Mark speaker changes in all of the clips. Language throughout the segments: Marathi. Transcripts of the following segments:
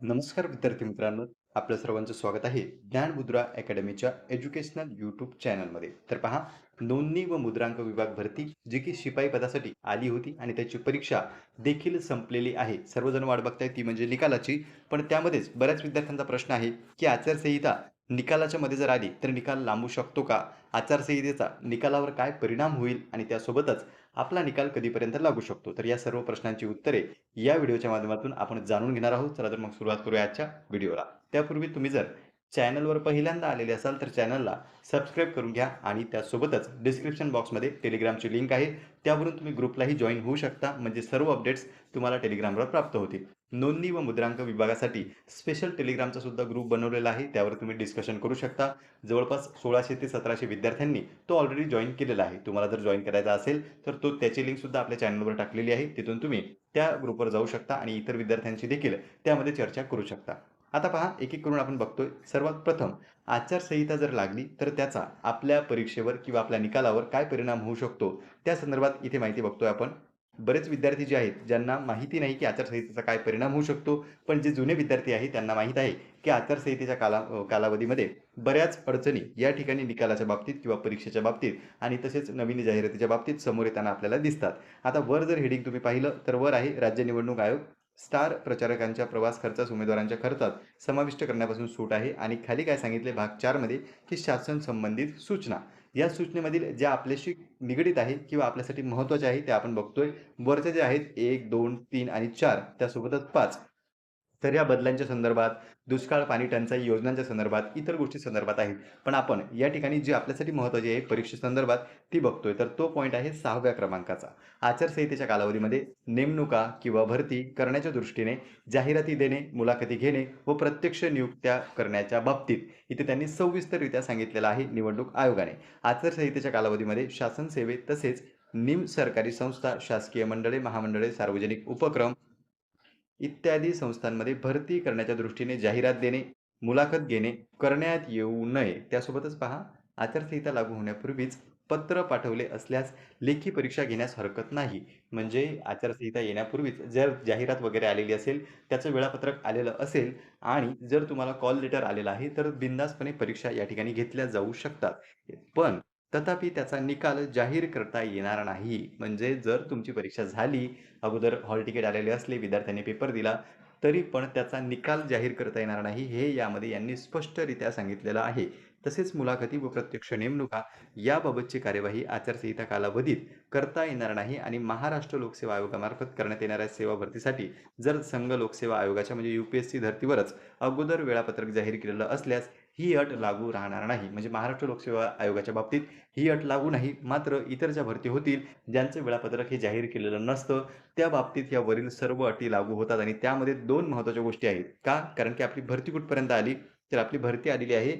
Speaker 1: नमस्कार विद्यार्थी मित्रांनो आपलं सर्वांचं स्वागत आहे ज्ञानमुद्रा अकॅडमीच्या एज्युकेशनल यूट्यूब चॅनलमध्ये. तर पहा नोंदणी व मुद्रांक विभाग भरती जी की शिपाई पदासाठी आली होती आणि त्याची परीक्षा देखील संपलेली आहे. सर्वजण वाट बघताय ती म्हणजे निकालाची पण त्यामध्येच बऱ्याच विद्यार्थ्यांचा प्रश्न आहे की आचारसंहिता निकालाच्या मध्ये जर आली तर निकाल लांबू शकतो का? आचारसंहितेचा निकालावर काय परिणाम होईल? आणि त्यासोबतच आपला निकाल कधीपर्यंत लागू शकतो? तर या सर्व प्रश्नांची उत्तरे या व्हिडिओच्या माध्यमातून आपण जाणून घेणार आहोत. चला तर मग सुरुवात करूया आजच्या व्हिडिओला. त्यापूर्वी तुम्ही जर चॅनलवर पहिल्यांदा आलेले असाल तर चॅनलला सबस्क्राईब करून घ्या आणि त्यासोबतच डिस्क्रिप्शन बॉक्समध्ये टेलिग्रामची लिंक आहे. त्यावरून तुम्ही ग्रुपलाही जॉईन होऊ शकता. म्हणजे सर्व अपडेट्स तुम्हाला टेलिग्रामवर प्राप्त होतील. नोंदणी व मुद्रांक विभागासाठी स्पेशल टेलिग्रामचा सुद्धा ग्रुप बनवलेला आहे. त्यावर तुम्ही डिस्कशन करू शकता. जवळपास सोळाशे ते सतराशे विद्यार्थ्यांनी तो ऑलरेडी जॉईन केलेला आहे. तुम्हाला जर जॉईन करायचा असेल तर तो त्याची लिंक सुद्धा आपल्या चॅनलवर टाकलेली आहे. तिथून तुम्ही त्या ग्रुपवर जाऊ शकता आणि इतर विद्यार्थ्यांशी देखील त्यामध्ये चर्चा करू शकता. आता पहा एक एक करून आपण बघतोय. सर्वात प्रथम आचारसंहिता जर लागली तर त्याचा आपल्या परीक्षेवर किंवा आपल्या निकालावर काय परिणाम होऊ शकतो? त्या संदर्भात इथे माहिती बघतोय आपण. बरेच विद्यार्थी जे आहेत ज्यांना माहिती नाही की आचारसंहितेचा काय परिणाम होऊ शकतो पण जे जुने विद्यार्थी आहेत त्यांना माहीत आहे की आचारसंहितेच्या काला कालावधीमध्ये बऱ्याच अडचणी या ठिकाणी निकालाच्या बाबतीत किंवा परीक्षेच्या बाबतीत आणि तसेच नवीन जाहिरातीच्या बाबतीत समोर येताना आपल्याला दिसतात. आता वर जर हेडिंग तुम्ही पाहिलं तर वर आहे राज्य निवडणूक आयोग. स्टार प्रचारकांच्या प्रवास खर्चास उमेदवारांच्या खर्चात समाविष्ट करण्यापासून सूट आहे. आणि खाली काय सांगितले? भाग चारमध्ये की शासन संबंधित सूचना. या सूचनेमधील ज्या आपल्याशी निगडीत आहे किंवा आपल्यासाठी महत्त्वाचे आहे ते आपण बघतोय. वरचे जे आहेत एक दोन तीन आणि चार. त्यासोबतच पाच. तर या बदलांच्या संदर्भात दुष्काळ पाणी टंचाई योजनांच्या संदर्भात इतर गोष्टी संदर्भात आहेत. पण आपण या ठिकाणी जी आपल्यासाठी महत्त्वाची आहे परीक्षेसंदर्भात ती बघतोय. तर तो पॉईंट आहे सहाव्या क्रमांकाचा. आचारसंहितेच्या कालावधीमध्ये नेमणुका किंवा भरती करण्याच्या दृष्टीने जाहिराती देणे मुलाखती घेणे व प्रत्यक्ष नियुक्त्या करण्याच्या बाबतीत. इथे त्यांनी सविस्तररित्या सांगितलेलं आहे निवडणूक आयोगाने. आचारसंहितेच्या कालावधीमध्ये शासन सेवेत तसेच निम सरकारी संस्था शासकीय मंडळे महामंडळे सार्वजनिक उपक्रम इत्यादी संस्थांमध्ये भरती करण्याच्या दृष्टीने जाहिरात देणे मुलाखत घेणे करण्यात येऊ नये त्यासोबतच पहा आचारसंहिता लागू होण्यापूर्वीच पत्र पाठवले असल्यास लेखी परीक्षा घेण्यास हरकत नाही. म्हणजे आचारसंहिता येण्यापूर्वीच जर जाहिरात वगैरे आलेली असेल त्याचं वेळापत्रक आलेलं असेल आणि जर तुम्हाला कॉल लेटर आलेला आहे तर बिंदासपणे परीक्षा या ठिकाणी घेतल्या जाऊ शकतात. पण तथापि त्याचा निकाल जाहीर करता येणार नाही. म्हणजे जर तुमची परीक्षा झाली अगोदर हॉल तिकीट आलेले असले विद्यार्थ्यांनी पेपर दिला तरी पण त्याचा निकाल जाहीर करता येणार नाही हे यामध्ये यांनी स्पष्टरित्या सांगितलेलं आहे. तसेच मुलाखती व प्रत्यक्ष नेमणुका याबाबतची कार्यवाही आचारसंहिता कालावधीत करता येणार नाही आणि महाराष्ट्र लोकसेवा आयोगामार्फत करण्यात येणाऱ्या सेवा भरतीसाठी जर संघ लोकसेवा आयोगाच्या म्हणजे यू पी एस सी धर्तीवरच अगोदर वेळापत्रक जाहीर केलेलं असल्यास ही अट लागू राहणार नाही. म्हणजे महाराष्ट्र लोकसेवा आयोगाच्या बाबतीत ही अट लागू नाही मात्र इतर ज्या भरती होतील ज्यांचं वेळापत्रक हे जाहीर केलेलं नसतं त्या बाबतीत या वरील सर्व अटी लागू होतात आणि त्यामध्ये दोन महत्त्वाच्या गोष्टी आहेत. का? कारण की आपली भरती कुठपर्यंत आली? तर आपली भरती आलेली आहे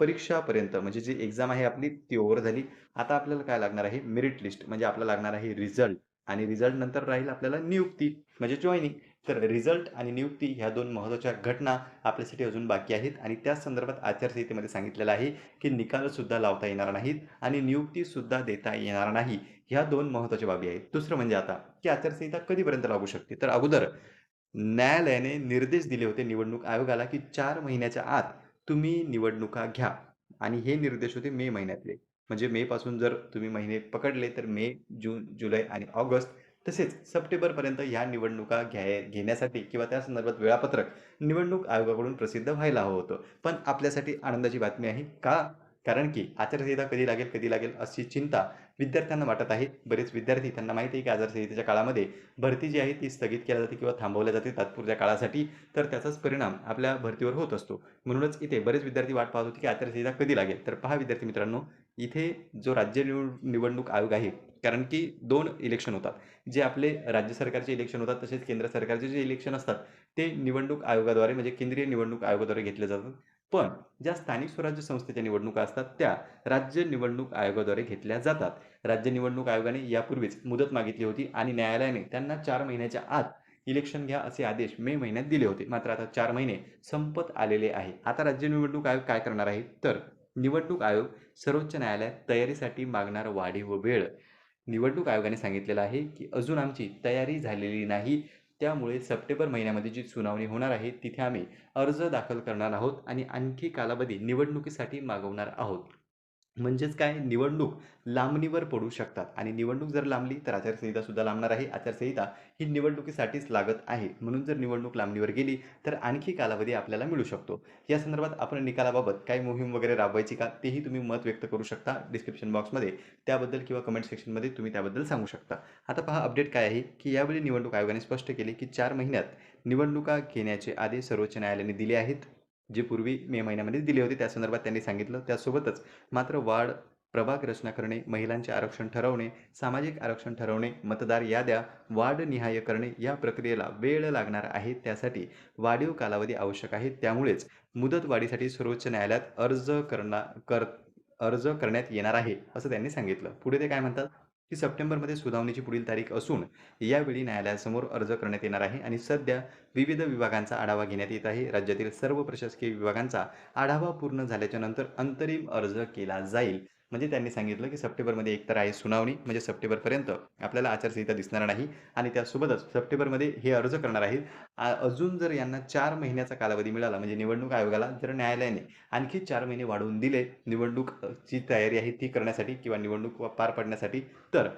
Speaker 1: परीक्षापर्यंत. म्हणजे जी एक्झाम आहे आपली ती ओव्हर झाली. आता आपल्याला काय लागणार आहे? Merit list. म्हणजे आपल्याला लागणार आहे रिझल्ट. आणि रिझल्ट नंतर राहील आपल्याला नियुक्ती. म्हणजे जॉईनिंग तर रिझल्ट आणि नियुक्ती ह्या दोन महत्त्वाच्या घटना आपल्यासाठी अजून बाकी आहेत. आणि त्या संदर्भात आचारसंहितेमध्ये सांगितलेलं आहे की निकालसुद्धा लावता येणार नाहीत आणि नियुक्तीसुद्धा देता येणार नाही. ह्या दोन महत्त्वाच्या बाबी आहेत. दुसरं म्हणजे आता की आचारसंहिता कधीपर्यंत लागू शकते? तर अगोदर न्यायालयाने निर्देश दिले होते निवडणूक आयोगाला की चार महिन्याच्या आत तुम्ही निवडणुका घ्या. आणि हे निर्देश होते मे महिन्यातले. म्हणजे मेपासून जर तुम्ही महिने पकडले तर मे जून जुलै आणि ऑगस्ट तसेच सप्टेंबरपर्यंत ह्या निवडणुका घ्याय घेण्यासाठी किंवा त्या संदर्भात वेळापत्रक निवडणूक आयोगाकडून प्रसिद्ध व्हायला हवं होतं. पण आपल्यासाठी आनंदाची बातमी आहे का? कारण की आचारसंहिता कधी लागेल कधी लागेल अशी चिंता विद्यार्थ्यांना वाटत आहे. बरेच विद्यार्थी त्यांना माहिती आहे की आचारसंहितेच्या काळामध्ये भरती जी आहे ती स्थगित केली जाते किंवा थांबवल्या जाते तात्पुरत्या काळासाठी तर त्याचाच परिणाम आपल्या भरतीवर होत असतो. म्हणूनच इथे बरेच विद्यार्थी वाट पाहत होते की आचारसंहिता कधी लागेल? तर पहा विद्यार्थी मित्रांनो इथे जो राज्य निवड निवडणूक आयोग आहे कारण की दोन इलेक्शन होतात. जे आपले राज्य सरकारचे इलेक्शन होतात तसेच केंद्र सरकारचे जे इलेक्शन असतात ते निवडणूक आयोगाद्वारे म्हणजे केंद्रीय निवडणूक आयोगाद्वारे घेतले जातात. पण ज्या स्थानिक स्वराज्य संस्थेच्या निवडणुका असतात त्या राज्य निवडणूक आयोगाद्वारे घेतल्या जातात. राज्य निवडणूक आयोगाने यापूर्वीच मुदत मागितली होती आणि न्यायालयाने त्यांना चार महिन्याच्या आत इलेक्शन घ्या असे आदेश मे महिन्यात दिले होते. मात्र आता चार महिने संपत आलेले आहे. आता राज्य निवडणूक आयोग काय करणार आहे? तर निवडणूक आयोग सर्वोच्च न्यायालयात तयारीसाठी मागणार वाढीव वेळ. निवडणूक आयोगाने सांगितलेलं आहे की अजून आमची तयारी झालेली नाही. त्यामुळे सप्टेंबर महिन्यामध्ये जी सुनावणी होणार आहे तिथे आम्ही अर्ज दाखल करणार आहोत आणि आणखी कालावधी निवडणुकीसाठी मागवणार आहोत. म्हणजेच काय? निवडणूक लांबणीवर पडू शकतात. आणि निवडणूक जर लांबली तर आचारसंहिता सुद्धा लांबणार आहे. आचारसंहिता ही निवडणुकीसाठीच लागत आहे. म्हणून जर निवडणूक लांबणीवर गेली तर आणखी कालावधी आपल्याला मिळू शकतो. या संदर्भात आपण निकालाबाबत काही मोहीम वगैरे राबवायची का? तेही तुम्ही मत व्यक्त करू शकता. डिस्क्रिप्शन बॉक्समध्ये त्याबद्दल किंवा कमेंट सेक्शनमध्ये तुम्ही त्याबद्दल सांगू शकता. आता पहा अपडेट काय आहे? की यावेळी निवडणूक आयोगाने स्पष्ट केले की चार महिन्यात निवडणुका घेण्याचे आदेश सर्वोच्च न्यायालयाने दिले आहेत. जे पूर्वी मे महिन्यामध्ये दिले होते त्या संदर्भात त्यांनी सांगितलं. त्यासोबतच मात्र वाढ प्रभाग रचना करणे महिलांचे आरक्षण ठरवणे सामाजिक आरक्षण ठरवणे मतदार याद्या वाढनिहाय करणे या प्रक्रियेला वेळ लागणार आहे. त्यासाठी वाढीव कालावधी आवश्यक आहे. त्यामुळेच मुदत वाढीसाठी सर्वोच्च न्यायालयात अर्ज करणार कर अर्ज करण्यात येणार आहे असं त्यांनी सांगितलं. पुढे ते काय म्हणतात? ही सप्टेंबरमध्ये सुनावणीची पुढील तारीख असून यावेळी न्यायालयासमोर अर्ज करण्यात येणार आहे आणि सध्या विविध विभागांचा आढावा घेण्यात येत आहे. राज्यातील सर्व प्रशासकीय विभागांचा आढावा पूर्ण झाल्याच्यानंतर अंतरिम अर्ज केला जाईल. म्हणजे त्यांनी सांगितलं की सप्टेंबरमध्ये एकतर आहे सुनावणी म्हणजे सप्टेंबरपर्यंत आपल्याला आचारसंहिता दिसणार नाही आणि त्यासोबतच सप्टेंबरमध्ये हे अर्ज करणार आहेत. अजून जर यांना चार महिन्याचा कालावधी मिळाला म्हणजे निवडणूक आयोगाला जर न्यायालयाने आणखी चार महिने वाढवून दिले. निवडणूक ची तयारी आहे ती करण्यासाठी किंवा निवडणूक पार पाडण्यासाठी. तर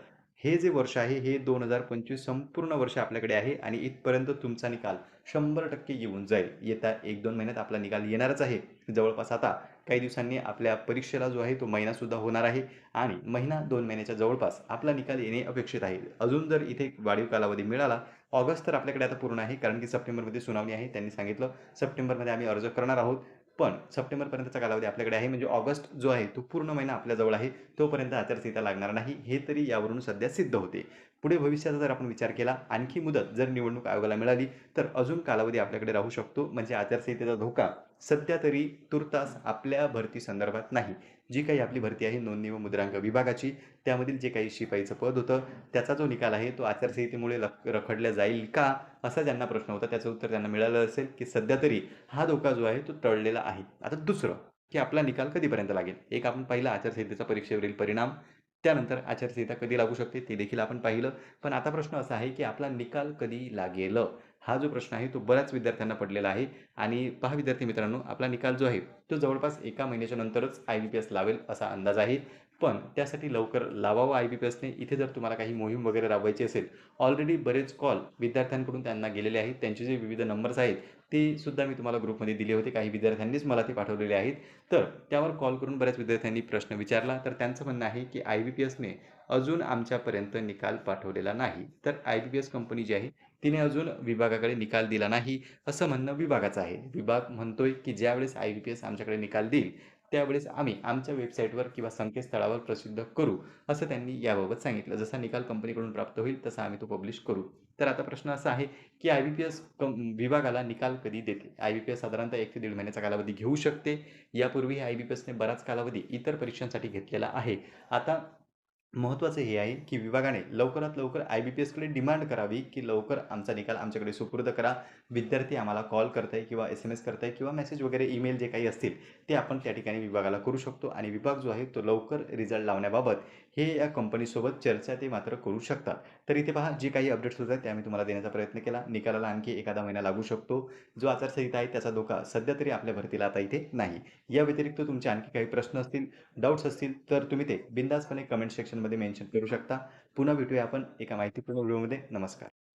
Speaker 1: हे जे वर्ष आहे हे दोन हजार पंचवीस संपूर्ण वर्ष आपल्याकडे आहे आणि इथपर्यंत तुमचा निकाल शंभर टक्के येऊन जाईल. येत्या एक दोन महिन्यात आपला निकाल येणारच आहे. जवळपास आता काही दिवसांनी आपल्या परीक्षेला जो आहे तो महिनासुद्धा होणार आहे आणि महिना दोन महिन्याच्या जवळपास आपला निकाल येणे अपेक्षित आहे. अजून जर इथे वाढीव कालावधी मिळाला ऑगस्ट तर आपल्याकडे आता पूर्ण आहे कारण की सप्टेंबरमध्ये सुनावणी आहे त्यांनी सांगितलं सप्टेंबरमध्ये आम्ही अर्ज करणार आहोत. पण सप्टेंबरपर्यंतचा कालावधी आपल्याकडे आहे. म्हणजे ऑगस्ट जो आहे तो पूर्ण महिना आपल्याजवळ आहे. तोपर्यंत आचारसंहिता लागणार नाही. हे तरी यावरून सध्या सिद्ध होते. पुढे भविष्याचा जर आपण विचार केला आणखी मुदत जर निवडणूक आयोगाला मिळाली तर अजून कालावधी आपल्याकडे राहू शकतो. म्हणजे आचारसंहितेचा धोका सध्या तरी तुर्तास आपल्या भरती संदर्भात नाही. जी काही आपली भरती आहे नोंदणी व मुद्रांक विभागाची त्यामधील जे काही शिपाईचं पद होतं त्याचा जो निकाल आहे तो आचारसंहितेमुळे रखडल्या जाईल का? असा ज्यांना प्रश्न होता त्याचं उत्तर त्यांना मिळालं असेल की सध्या तरी हा धोका जो आहे तो टळलेला आहे. आता दुसरं की आपला निकाल कधीपर्यंत लागेल? एक आपण पहिला आचारसंहितेचा परीक्षेवरील परिणाम. त्यानंतर आचारसंहिता कधी लागू शकते ते देखील आपण पाहिलं. पण आता प्रश्न असा आहे की आपला निकाल कधी लागेल? हा जो प्रश्न आहे तो बऱ्याच विद्यार्थ्यांना पडलेला आहे. आणि पहा विद्यार्थी मित्रांनो आपला निकाल जो आहे तो जवळपास एका महिन्याच्या नंतरच आय बी पी एस लावेल असा अंदाज आहे. पण त्यासाठी लवकर लावावं आय बी पी एसने. इथे जर तुम्हाला काही मोहीम वगैरे राबवायची असेल ऑलरेडी बरेच कॉल विद्यार्थ्यांकडून त्यांना गेलेले आहेत. त्यांचे जे विविध नंबर्स आहेत ते सुद्धा मी तुम्हाला ग्रुपमध्ये दिले होते. काही विद्यार्थ्यांनीच मला ते पाठवलेले आहेत. तर त्यावर कॉल करून बऱ्याच विद्यार्थ्यांनी प्रश्न विचारला. तर त्यांचं म्हणणं आहे की आय बी पी एसने अजून आमच्यापर्यंत निकाल पाठवलेला नाही. तर I B P S company जी आहे तिने अजून विभागाकडे निकाल दिला नाही. असं म्हणणं विभागाचं आहे. विभाग म्हणतोय की ज्यावेळेस आय बी पी एस आमच्याकडे निकाल देईल त्यावेळेस आम्ही आमच्या वेबसाईटवर किंवा संकेतस्थळावर प्रसिद्ध करू असं त्यांनी याबाबत सांगितलं. जसा निकाल कंपनीकडून प्राप्त होईल तसा आम्ही तो पब्लिश करू. तर आता प्रश्न असा आहे की आय बी पी एस विभागाला निकाल कधी देते? आय बी पी एस साधारणतः एक ते दीड महिन्याचा कालावधी घेऊ शकते. यापूर्वी आय बी पी एसने बराच कालावधी इतर परीक्षांसाठी घेतलेला आहे. आता महत्त्वाचं हे आहे की विभागाने लवकरात लवकर आय बी पी एसकडे डिमांड करावी की लवकर आमचा निकाल आमच्याकडे सुपूर्द करा. विद्यार्थी आम्हाला कॉल करताय किंवा एस एम एस करताय किंवा मेसेज वगैरे ईमेल जे काही असतील ते आपण त्या ठिकाणी विभागाला करू शकतो. आणि विभाग जो आहे तो लवकर रिझल्ट लावण्याबाबत हे या कंपनीसोबत चर्चा ते मात्र करू शकतात. तर इथे पहा जे काही अपडेट्स होत आहेत ते आम्ही तुम्हाला देण्याचा प्रयत्न केला. निकालाला आणखी एखादा महिना लागू शकतो. जो आचारसंहिता आहे त्याचा धोका सध्या तरी आपल्या भरतीला आता इथे नाही. या व्यतिरिक्त तुमचे आणखी काही प्रश्न असतील डाऊट्स असतील तर तुम्ही ते बिंदासपणे कमेंट सेक्शनमध्ये मेन्शन करू शकता. पुन्हा भेटूया आपण एका माहितीपूर्ण व्हिडिओमध्ये नमस्कार.